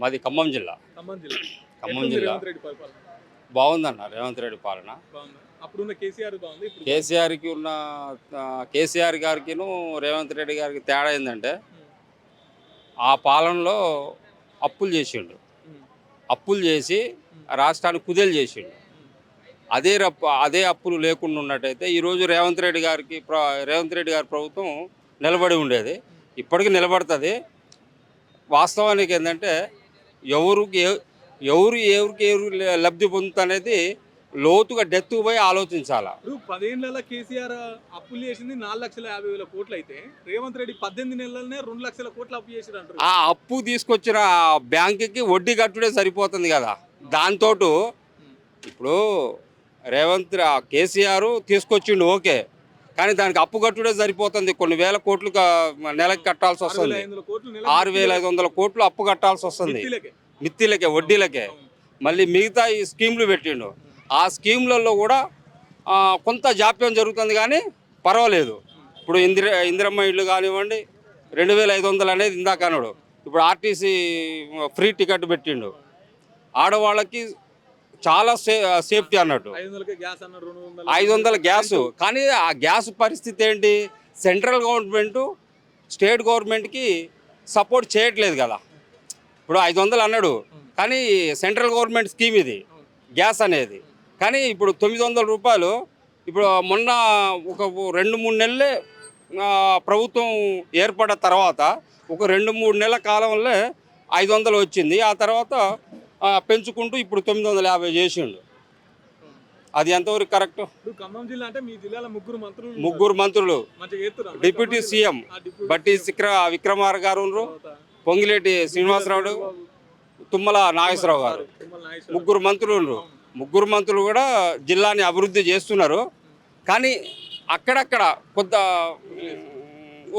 మాది ఖమ్మం జిల్లా. ఖమ్మం జిల్లా. ఖమ్మం జిల్లా. రేవంత్ రెడ్డి పరిపాలన? బాగుందన్న రేవంత్ రెడ్డి పాలన. అప్పుడున్న కేసీఆర్ బాగుంది? కేసీఆర్కి ఉన్న కేసీఆర్ గారికిను రేవంత్ రెడ్డి గారికి తేడా ఏంటంటే ఆ పాలనలో అప్పులు చేసిండు. అప్పులు చేసి రాష్ట్రాన్ని కుదేలు చేసిండు. అదే రప్పు అదే అప్పులు లేకుండా ఉన్నట్టయితే ఈరోజు రేవంత్ రెడ్డి గారికి ప్ర- రేవంత్ రెడ్డి గారి ప్రభుత్వం నిలబడి ఉండేది. ఇప్పటికీ నిలబడుతుంది. వాస్తవానికి ఏంటంటే ఎవరికి ఎవరు ఎవరికి ఎవరు లబ్ధి పొందుతనేది లోతుగా డెత్ పోయి ఆలోచించాలా. ఇప్పుడు పదేళ్ళ కేసీఆర్ అప్పులు చేసింది నాలుగు లక్షల యాభై వేల కోట్లు అయితే రేవంత్ రెడ్డి పద్దెనిమిది నెలలనే రెండు లక్షల కోట్లు అప్పు చేసిరు అంటారు ఆ అప్పు తీసుకొచ్చిన బ్యాంకుకి వడ్డీ కట్టుడే సరిపోతుంది కదా. దాంతో ఇప్పుడు రేవంత్ కేసీఆర్ తీసుకొచ్చిండు ఓకే. కానీ దానికి అప్పు కట్టుడే సరిపోతుంది. కొన్ని వేల కోట్లు నెలకి కట్టాల్సి వస్తుంది. ఆరు వేల ఐదు వందల కోట్లు అప్పు కట్టాల్సి వస్తుంది. మిత్తిలకే. వడ్డీలకే. మళ్ళీ మిగతా ఈ స్కీమ్లు పెట్టిండు. ఆ స్కీమ్లలో కూడా కొంత జాప్యం జరుగుతుంది కానీ పర్వాలేదు. ఇప్పుడు ఇందిర ఇందిరమ్మ ఇల్లు కానివ్వండి రెండు వేల ఐదు వందలు అనేది ఇందాక అన్నాడు. ఇప్పుడు ఆర్టీసీ ఫ్రీ టికెట్ పెట్టిండు. ఆడవాళ్ళకి చాలా సేఫ్టీ అన్నట్టు. ఐదు వందల. గ్యాస్. కానీ ఆ గ్యాస్ పరిస్థితి ఏంటి? సెంట్రల్ గవర్నమెంట్ స్టేట్ గవర్నమెంట్కి సపోర్ట్ చేయట్లేదు కదా. ఇప్పుడు ఐదు వందలు అన్నాడు. కానీ సెంట్రల్ గవర్నమెంట్ స్కీమ్ ఇది గ్యాస్ అనేది. కానీ ఇప్పుడు తొమ్మిది వందల రూపాయలు ఇప్పుడు మొన్న ఒక రెండు మూడు నెలలే ప్రభుత్వం ఏర్పడిన తర్వాత ఒక రెండు మూడు నెలల కాలంలో ఐదు వందలు వచ్చింది. ఆ తర్వాత పెంచుకుంటూ ఇప్పుడు తొమ్మిది వందల యాభై చేసిండు. అది ఎంతవరకు కరెక్ట్? ఇప్పుడు ఖమ్మం జిల్లా అంటే మీ జిల్లాలో ముగ్గురు మంత్రులు ముగ్గురు మంత్రులు. డిప్యూటీ సీఎం బట్టి సిక్ర విక్రమార్ గారు ఉన్నారు. పొంగిలేటి శ్రీనివాసరావు తుమ్మల నాగేశ్వరరావు గారు. ముగ్గురు మంత్రులు ఉన్నారు. ముగ్గురు మంత్రులు కూడా జిల్లాని అభివృద్ధి చేస్తున్నారు. కానీ అక్కడక్కడ కొంత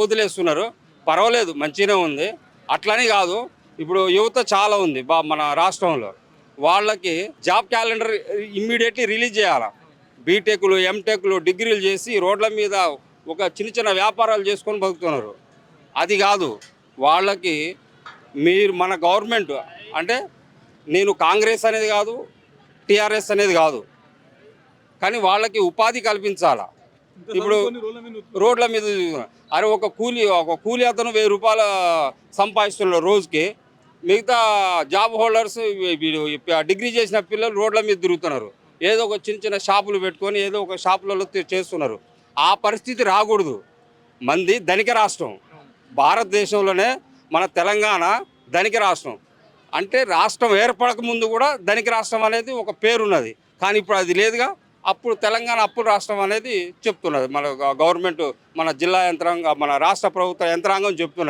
వదిలేస్తున్నారు. పర్వాలేదు మంచిగానే ఉంది. అట్లని కాదు. ఇప్పుడు యువత చాలా ఉంది బా మన రాష్ట్రంలో. వాళ్ళకి జాబ్ క్యాలెండర్ ఇమ్మీడియట్లీ రిలీజ్ చేయాలి? బీటెక్లు ఎంటెక్లు డిగ్రీలు చేసి రోడ్ల మీద ఒక చిన్న చిన్న వ్యాపారాలు చేసుకొని బతుకుతున్నారు. అది కాదు వాళ్ళకి మీరు మన గవర్నమెంట్ అంటే నేను కాంగ్రెస్ అనేది కాదు టీఆర్ఎస్ అనేది కాదు. కానీ వాళ్ళకి ఉపాధి కల్పించాలా? ఇప్పుడు రోడ్ల మీద. అరే ఒక కూలి ఒక కూలి అతను వెయ్యి రూపాయల సంపాదిస్తున్నారు రోజుకి. మిగతా జాబ్ హోల్డర్స్ డిగ్రీ చేసిన పిల్లలు రోడ్ల మీద తిరుగుతున్నారు. ఏదో ఒక చిన్న చిన్న షాపులు పెట్టుకొని ఏదో ఒక షాపులలో చేస్తున్నారు. ఆ పరిస్థితి రాకూడదు. మంది ధనిక రాష్ట్రం. భారతదేశంలోనే మన తెలంగాణ ధనిక రాష్ట్రం. అంటే రాష్ట్రం ఏర్పడక ముందు కూడా ధనిక రాష్ట్రం అనేది ఒక పేరున్నది. కానీ ఇప్పుడు అది లేదుగా. అప్పుడు తెలంగాణ అప్పుడు రాష్ట్రం అనేది చెప్తున్నది. మన గవర్నమెంట్ మన జిల్లా యంత్రాంగం మన రాష్ట్ర ప్రభుత్వ యంత్రాంగం చెప్తున్నది.